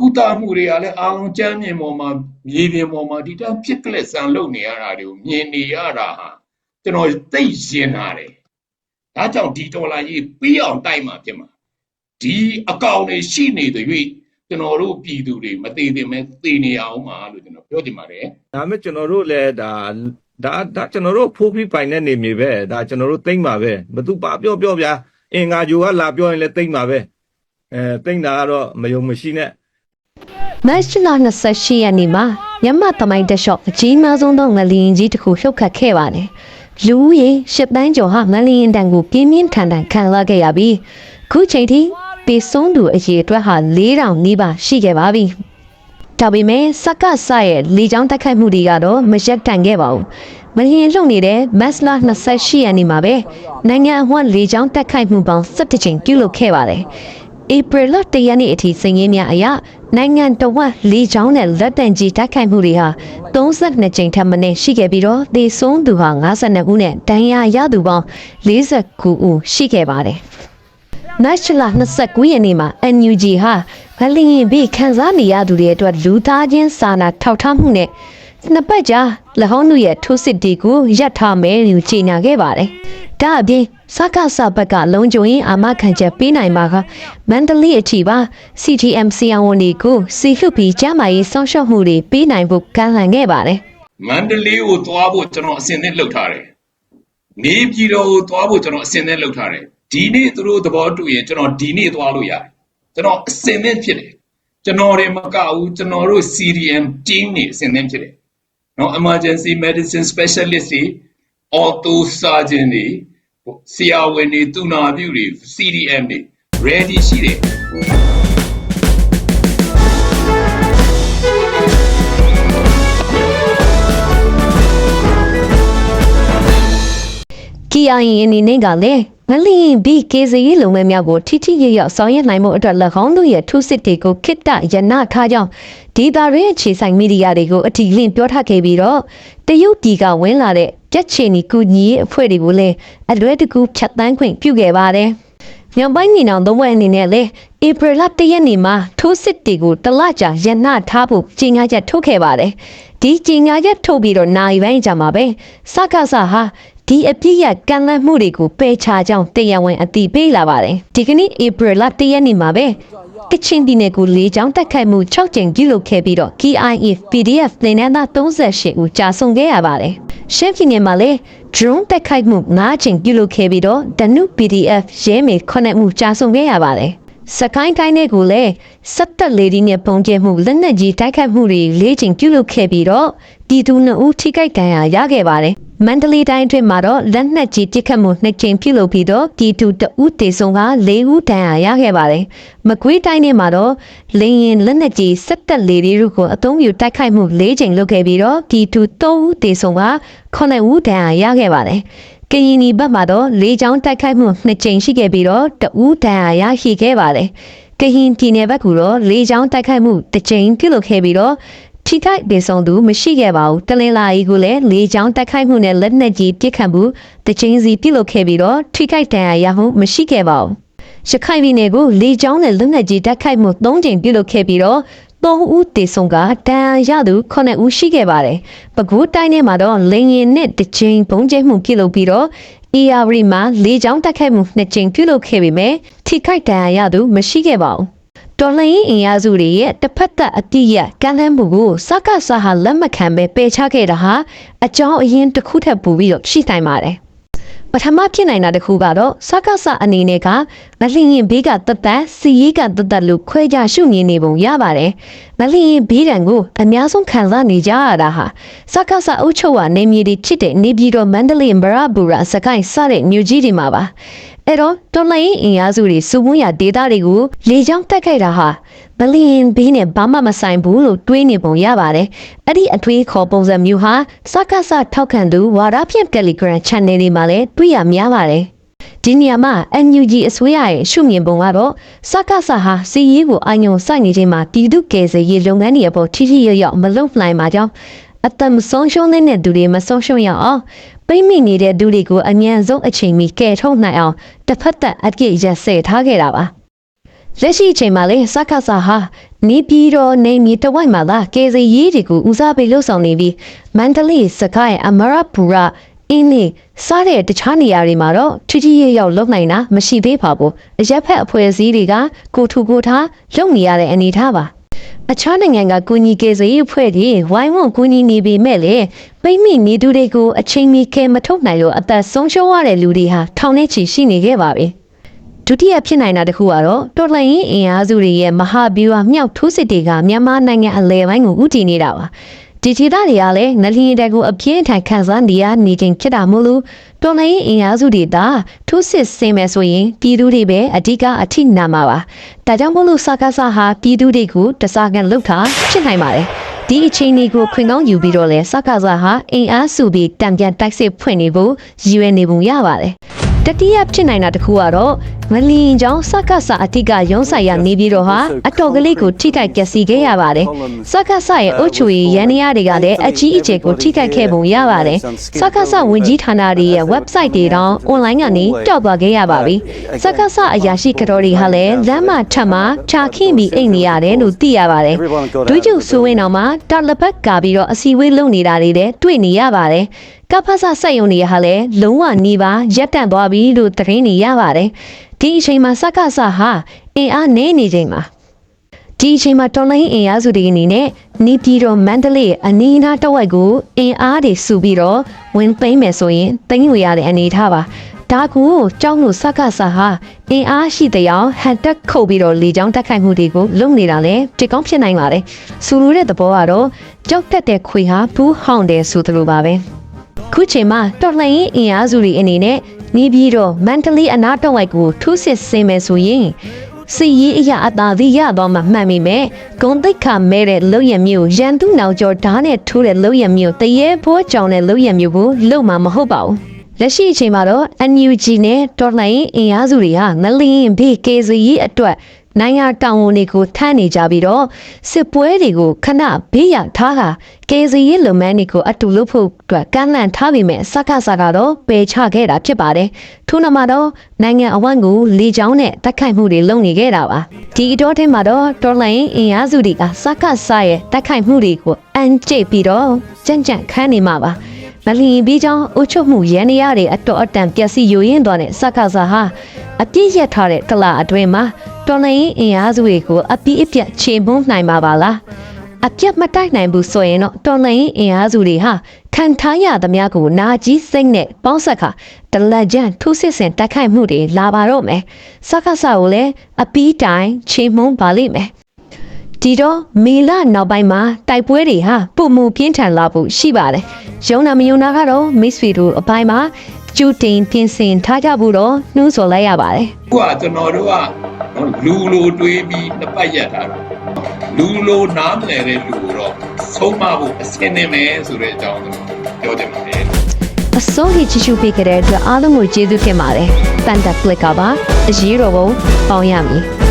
ကုသမှုတွေကလည်းအာရုံကျမ်းမြင်ပေါ်မှာမြေပြင်ပေါ်မှာဒီတန်းဖြစ်ကလက်ဆန်လုပ်နေရတာတွေကိုမြင်နေရတာဟာကျွန်တော်သိရင်လာတယ်ဒါကြောင့်ဒီဒေါ်လာကြီးပြီးအောင်တိုက်မှာဖြစ်မှာဒီအကောင့်တွေရှိနေတဲ့၍ကျွန်တော်တို့ပြည်သူတွေမသေးသေးမဲ့သေနေအောင်ပါလို့ကျွန်တော်ပြောချင်ပါတယ်ဒါပေမဲ့ကျွန်တော်တို့လည်းဒါဒါဒါကျွန်တော်တို့ဖိုးပြီးပိုင်တဲ့နေမြေပဲဒါကျွန်တော်တို့သိမ့်ပါပဲဘသူပါပြောပြောဗျာအင်္ဂါဂျိုကလာပြောရင်လည်းသိမ့်ပါပဲအဲသိမ့်တာကတော့မယုံမရှိနဲ့ မတ်လ28ရက်နေ့မှာမြန်မာသမိုင်းတက်လျှော့အကြီးမားဆုံးသောငလျင်ကြီးတစ်ခုလှုပ်ခတ်ခဲ့ပါတယ်။လူဦးရေရှစ်တန်းကျော်ဟာငလျင်တန်ကိုပြင်းပြင်းထန်ထန်ခံလာခဲ့ရပြီးခုချိန်ထိပေဆုံးသူအရေအတွက်ဟာ4000နီးပါးရှိခဲ့ပါပြီ။ဒါပေမဲ့စက္ကစရဲ့လေကြောင်းတိုက်ခိုက်မှုတွေကတော့မရက်တန်ခဲ့ပါဘူး။မလျင်လှုပ်နေတဲ့မတ်လ28ရက်နေ့မှာပဲနိုင်ငံအဝန်းလေကြောင်းတိုက်ခိုက်မှုပေါင်း17ကြိမ်ပြုလုပ်ခဲ့ပါတယ်။ ဧပြီလ၁ရက်နေ့အထိစည်ရင်းများအရနိုင်ငံတော်ဝက်လေကြောင်းနဲ့လက်တံကြီးတိုက်ခိုက်မှုတွေဟာ32ကြိမ်ထပ်မံရှိခဲ့ပြီးတော့သေဆုံးသူဟာ52ဦးနဲ့ဒဏ်ရာရသူပေါင်း49ဦးရှိခဲ့ပါတယ်။နက်ချလာ29ရက်နေ့မှာ NUG ဟာဗလင်းရင်ပြီးခန်းစားနေရသူတွေအတွက်လူသားချင်းစာနာထောက်ထားမှုနဲ့နှစ်ပတ်ကြာလဟောင်းတို့ရဲ့ထိုးစစ်တီကိုရပ်ထားမယ်လို့ကြေညာခဲ့ပါတယ်။ ဒါအပြင်စကားစဘက်ကလုံခြုံရေးအာမခံချက်ပေးနိုင်ပါကမန္တလေးအထိပါ CTM စီယံဝန်ဒီကိုစီလှုပ်ပြီးကျမ်းမာရေးစောင့်ရှောက်မှုတွေပေးနိုင်ဖို့ကမ်းလှမ်းခဲ့ပါတယ်မန္တလေးကိုသွားဖို့ကျွန်တော်အစဉ်သင့်လုပ်ထားတယ်။နေပြည်တော်ကိုသွားဖို့ကျွန်တော်အစဉ်သင့်လုပ်ထားတယ်။ဒီနေ့သူတို့သဘောတူရင်ကျွန်တော်ဒီနေ့သွားလို့ရတယ်။ကျွန်တော်အစဉ်သင့်ဖြစ်တယ်။ကျွန်တော်တွေမကဘူးကျွန်တော်တို့ CDM team နေအစဉ်သင့်ဖြစ်တယ်။နော် emergency medicine specialist တွေ auto surgeon တွေဆရာဝန်တွေသူနာပြုတွေ CDM တွေ ready ရှိတယ်။ KIA အနေနဲ့ကလည်း မလီဘီကေဇီလုံမဲမြောက်ကိုထိထိရရဆောင်ရွက်နိုင်မှုအတွက်၎င်းတို့ရဲ့ထုစစ်တွေကိုခိတ္တရနထားကြောင်းဒေတာရရဲ့ခြေဆိုင်မီဒီယာတွေကိုအထီးလင့်ပြောထားခဲ့ပြီးတော့တရုတ်ပြည်ကဝင်လာတဲ့ပြက်ချီနီကူညီရေးအဖွဲ့တွေကိုလည်းအလွဲတကူဖြတ်တန်းခွင့်ပြုခဲ့ပါတယ်။မြောက်ပိုင်းညီနောင်သုံးဘက်အနေနဲ့လည်းဧပြီလ၁ရက်နေ့မှာထိုးစစ်တွေကိုတလကြာရနထားဖို့ကြေညာချက်ထုတ်ခဲ့ပါတယ်။ဒီကြေညာချက်ထုတ်ပြီးတော့နိုင်ပိုင်းကြာမှာပဲစကားစဟာ ဒီအပြည့်ရကန့်လန့်မှုတွေကိုပယ်ချကြောင်းတရားဝင်အသိပေးလာပါတယ်ဒီကနေ့ဧပြီလ၁ရက်နေ့မှာပဲကချင်ပြည်နယ်ကိုလေးချောင်းတက်ခိုက်မှု6ကြိမ်ပြုလုပ်ခဲ့ပြီးတော့ KIA PDF သင်တန်းသား38ဦးကြာဆုံးခဲ့ရပါတယ်ရှမ်းပြည်နယ်မှာလည်း drone တက်ခိုက်မှု9ကြိမ်ပြုလုပ်ခဲ့ပြီးတော့ဒနု PDF ရဲမေ9ဦးကြာဆုံးခဲ့ရပါတယ်စကိုင်းတိုင်းနဲ့ကိုလည်းစက်တက်လေဒီနဲ့ပုံကျဲမှုလက်နက်ကြီးတိုက်ခိုက်မှုတွေ၄ချိန်ပြုလုပ်ခဲ့ပြီးတော့တီတူ2ဦးထိခိုက်ဒဏ်ရာရခဲ့ပါတယ်။ မန္တလေးတိုင်းအတွင်းမှာတော့လက်နက်ကြီးတိုက်ခတ်မှုနှစ်ကြိမ်ပြုလုပ်ပြီးတော့တီတူ2ဦးတေဆုံးက၄ဦးဒဏ်ရာရခဲ့ပါတယ်။မကွေးတိုင်းထဲမှာတော့လင်းရင်လက်နက်ကြီးစက်တက်လေဒီတို့ကိုအသုံးပြုတိုက်ခိုက်မှု၄ချိန်လုပ်ခဲ့ပြီးတော့တီတူ3ဦးတေဆုံးက9ဦးဒဏ်ရာရခဲ့ပါတယ်။ကရင်နီဘက်မှာတော့လေကြောင်းတိုက်ခိုက်မှုနှစ်ကြိမ်ရှိခဲ့ပြီးတော့တဦးတန်ရာရရှိခဲ့ပါတယ်။ကရင်ပြည်နယ်ဘက်ကတော့လေကြောင်းတိုက်ခိုက်မှုတစ်ကြိမ်ပြုလုပ်ခဲ့ပြီးတော့ ထိခိုက်ဒေဆုံးသူမရှိခဲ့ပါဘူး။တလင်လာရီကလည်းလေကြောင်းတိုက်ခိုက်မှုနဲ့လက်နက်ကြီးပစ်ခတ်မှုတစ်ကြိမ်စီပြုလုပ်ခဲ့ပြီးတော့ထိခိုက်ဒဏ်ရာရမှုမရှိခဲ့ပါဘူး။ရခိုင်ပြည်နယ်ကိုလေကြောင်းနဲ့လက်နက်ကြီးတိုက်ခိုက်မှု၃ကြိမ်ပြုလုပ်ခဲ့ပြီးတော့၃ဦးတေဆုံးကတန်ရသူ9ဦးရှိခဲ့ပါတယ်။ပဲခူးတိုင်းထဲမှာတော့လင်းရင်နဲ့တစ်ကြိမ်ပုံကျဲမှုပြုလုပ်ပြီးတော့ ERV မှာလေကြောင်းတိုက်ခိုက်မှုနှစ်ကြိမ်ပြုလုပ်ခဲ့ပေမဲ့ထိခိုက်ဒဏ်ရာရသူမရှိခဲ့ပါဘူး။ တော်လှန်ရေးအင်အားစုတွေရဲ့တစ်ဖက်သက်အတိရကမ်းလှမ်းမှုကိုစကားဆာဟာလက်မခံပဲပယ်ချခဲ့တာဟာအကြောင်းအရင်းတစ်ခုထပ်ပူပြီးတော့ရှိနိုင်ပါတယ်။ပထမဖြစ်နိုင်တာတစ်ခုကတော့စကားစအနေနဲ့ကမလျင်ရင်ဘေးကတသက်စီရီကတသက်လို့ခွဲခြားရှုမြင်နေပုံရပါတယ်။မလျင်ရင်ဘေးတံကိုအများဆုံးခံစားနေကြရတာဟာစကားစအုပ်ချုပ်ဝနေမြေတွေဖြစ်တဲ့နေပြည်တော်မန္တလေးမရဘူရာစကိုင်းစတဲ့မြို့ကြီးတွေမှာပါ။ အဲ့တော့တော်လိုင်းအင်အားစုတွေစုဝန်းရဒေတာတွေကိုလေကြောင်းတက်ခဲ့တာဟာမလျင်ဘေးနဲ့ဘာမှမဆိုင်ဘူးလို့တွေးနေပုံရပါတယ်။အဲ့ဒီအထွေးခေါ်ပုံစံမျိုးဟာစကားစထောက်ခံသူဝါရဖြင့် Telegram Channel တွေမှာလည်းတွေ့ရများပါတယ်။ဒီနေရာမှာ NUG အစိုးရရဲ့ရှုမြင်ပုံကတော့စကားစဟာစီရေးကိုအညုံစိုက်နေခြင်းမှာပြည်သူ့ကယ်ဆယ်ရေးလုပ်ငန်းတွေအပေါ်ထိထိရောက်ရောက်မလုပ်နိုင်ပါကြောင်း အသက်မဆုံးရှုံးတဲ့သူတွေမဆုံးရှုံးရအောင်ပိတ်မိနေတဲ့သူတွေကိုအမြန်ဆုံးအချိန်မီကယ်ထုတ်နိုင်အောင်တစ်ဖက်သက်အပြည့်ရက်စဲထားခဲ့တာပါလက်ရှိအချိန်မှာလည်းစက္ကစဟာနေပြည်တော်နေမြေတဝိုက်မှာလာကေစီရေးတွေကိုဦးစားပေးလှုပ်ဆောင်နေပြီးမန္တလေးစကိုင်းအမရပူရအင်းနေစားတဲ့တခြားနေရာတွေမှာတော့ထူးထူးရရောက်လုံနိုင်တာမရှိသေးပါဘူးအရက်ဖက်အဖွဲ့အစည်းတွေကကိုထူကိုထားလုံနေရတဲ့အနေထားပါ အခြားနိုင်ငံကကူညီကေစေးအဖွဲ့တွေဝိုင်းဝန်းကူညီနေပေမဲ့လေပိတ်မိနေသူတွေကိုအချိန်မီကဲမထုတ်နိုင်လို့အသက်ဆုံးရှုံးရတဲ့လူတွေဟာထောင်ထဲချီရှိနေခဲ့ပါပြီဒုတိယဖြစ်နိုင်တာတစ်ခုကတော့တော်လှန်ရေးအင်အားစုတွေရဲ့မဟာဗျူဟာမြောက်ထိုးစစ်တွေကမြန်မာနိုင်ငံအလဲပိုင်းကိုဥတီနေတာပါ ဒီဒေသတွေကလည်းငလျင်တက်ကိုအပြင်းထန်ခံစားနေရနေခြင်းဖြစ်တာမို့လို့တော်လှန်ရေးအင်အားစုတွေသာထိုးစစ်ဆင်မယ်ဆိုရင်ပြည်သူတွေပဲအဓိကအထိနာမှာပါဒါကြောင့်မို့လို့စကားစဟာပြည်သူတွေကိုတစားကန်လှုပ်တာဖြစ်နိုင်ပါတယ်ဒီအချိန်လေးကိုခွင်ကောင်းယူပြီးတော့လဲစကားစဟာအင်အားစုပြီးတံပြန်တိုက်စစ်ဖွင့်နေဖို့ရည်ရွယ်နေပုံရပါတယ် တတိယဖြစ်နိုင်တာတစ်ခုကတော့မလီရင်ကြောင့်စက္ကစအတိကရုံးဆိုင်ရနေပြီးတော့ဟာအတော်ကလေးကိုထိခိုက်ပျက်စီးခဲ့ရပါတယ်စက္ကစရဲ့အုတ်ချူရီရန်နေရတွေကလည်းအကြီးအကျယ်ကိုထိခိုက်ခဲ့ပုံရပါတယ်စက္ကစဝင်ကြီးဌာနတွေရဲ့ website တွေတော့ online ကနေတောက်သွားခဲ့ရပါပြီစက္ကစအရာရှိကတော်တွေဟာလည်းလမ်းမထပ်မှာခြာခင်းပြီးအိတ်နေရတယ်လို့သိရပါတယ်ဒွိကျုပ်ဆိုရင်တော့မှတာလပတ်ကာပြီးတော့အစီဝေးလုပ်နေတာတွေလည်းတွေ့နေရပါတယ် ကဖဆစက်ယုံတွေဟာလည်းလုံးဝနေပါရက်တန့်သွားပြီလို့သတင်းနေရပါတယ်ဒီအချိန်မှာစက္ကစဟာအင်အားနည်းနေချိန်မှာဒီအချိန်မှာတော်လိုင်းအင်အားစုတွေအနေနဲ့နေပြည်တော်မန္တလေးအနီးအနားတစ်ဝက်ကိုအင်အားတွေစုပြီးတော့ဝင်သိမ်းမယ်ဆိုရင်သိမ်းလို့ရတဲ့အနေအထားပါဒါကိုကြောင်းလို့စက္ကဆာဟာအင်အားရှိတဲ့အောင်ဟန်တက်ခုတ်ပြီးတော့လေကြောင်းတက်ခိုက်မှုတွေကိုလုပ်နေတာလေတစ်ကောင်းဖြစ်နိုင်ပါတယ်ဆိုလိုတဲ့သဘောကတော့ကြောက်တက်တဲ့ခွေဟာဘူးဟောင်းတယ်ဆိုသလိုပါပဲ ခုချိန်မှာတော်လှန်ရေးအင်အားစုတွေအနေနဲ့နေပြီးတော့မန္တလေးအနားတစ်ဝိုက်ကိုထူးစစ်ဆင်မယ်ဆိုရင်စီရေးအရာအသာသည်ရတော့မှမှန်မိမယ်ဂုံတိတ်ခါမဲတဲ့လုံရမျိုးရန်သူနောင်ကျော်ဓာတ်နဲ့ထိုးတဲ့လုံရမျိုးတရေဖိုးကြောင်တဲ့လုံရမျိုးကိုလုံမှာမဟုတ်ပါဘူး လက်ရှိအချိန်မှာတော့ NUG နဲ့တော်လှန်ရေးအင်အားစုတွေဟာငလင်းဘေးကေစီရေးအတွက်နိုင်ငံတောင်ဝန်တွေကိုထမ်းနေကြပြီးတော့စစ်ပွဲတွေကိုခဏဘေးရထားတာကေစီရေးလုပ်ငန်းတွေကိုအတူလုပ်ဖို့အတွက်ကန့်လန့်ထားပြီးမဲ့စက္ကစကတော့ပယ်ချခဲ့တာဖြစ်ပါတယ်ထို့နောက်မှာတော့နိုင်ငံအဝန်းကိုလေကြောင်းနဲ့တိုက်ခိုက်မှုတွေလုပ်နေခဲ့တာပါဒီအတော်ထဲမှာတော့တော်လှန်ရေးအင်အားစုတွေကစက္ကစရဲ့တိုက်ခိုက်မှုတွေကိုအန်ကျိတ်ပြီးတော့ကြံ့ကြံ့ခန်းနေမှာပါ မလီပြီးကြောင်းအုတ်ချုပ်မှုရန်နေရတဲ့အတော်အတန်ပျက်စီးယိုရင်းသွားတဲ့စက္ကဆာဟာအပြည့်ရက်ထားတဲ့တလာအတွင်းမှာတော်လိုင်းအင်အားစုတွေကိုအပြည့်အပြတ်ချေမုန်းနိုင်မှာပါလားအပြတ်မတိုက်နိုင်ဘူးဆိုရင်တော့တော်လိုင်းအင်အားစုတွေဟာခံထားရသမျှကိုနာကြီးစိတ်နဲ့ပေါင်းဆက်ခါတလက်ကျန်ထိုးစစ်ဆင်တိုက်ခိုက်မှုတွေလာပါတော့မယ်စက္ကဆာကိုလည်းအပီးတိုင်ချေမုန်းပါလိမ့်မယ် ဒီတော့မေလနောက်ပိုင်းမှာတိုက်ပွဲတွေဟာပုံမှုပြင်းထန်လာဖို့ရှိပါတယ်။ရုံနာမယုံနာကတော့မိတ်ဆွေတို့အပိုင်းမှာကျူတင်ပြင်ဆင်ထားကြဖို့တော့နှိုးဆော်လိုက်ရပါတယ်ခုကကျွန်တော်တို့ကနော်လူလိုတွေးပြီးနှစ်ပတ်ရက်ထားတာလူလိုနားမလည်တဲ့လူကိုတော့ဆုံးမဖို့အစင်းနေမယ်ဆိုတဲ့အကြောင်းကိုပြောချင်ပါတယ်။အစိုးရချီချူပေးကြတဲ့အတွက်အားလုံးကိုကျေးဇူးတင်ပါတယ်။ပန်တာကလစ်ကပါအရေးတော်ပုံပေါင်းရမည်။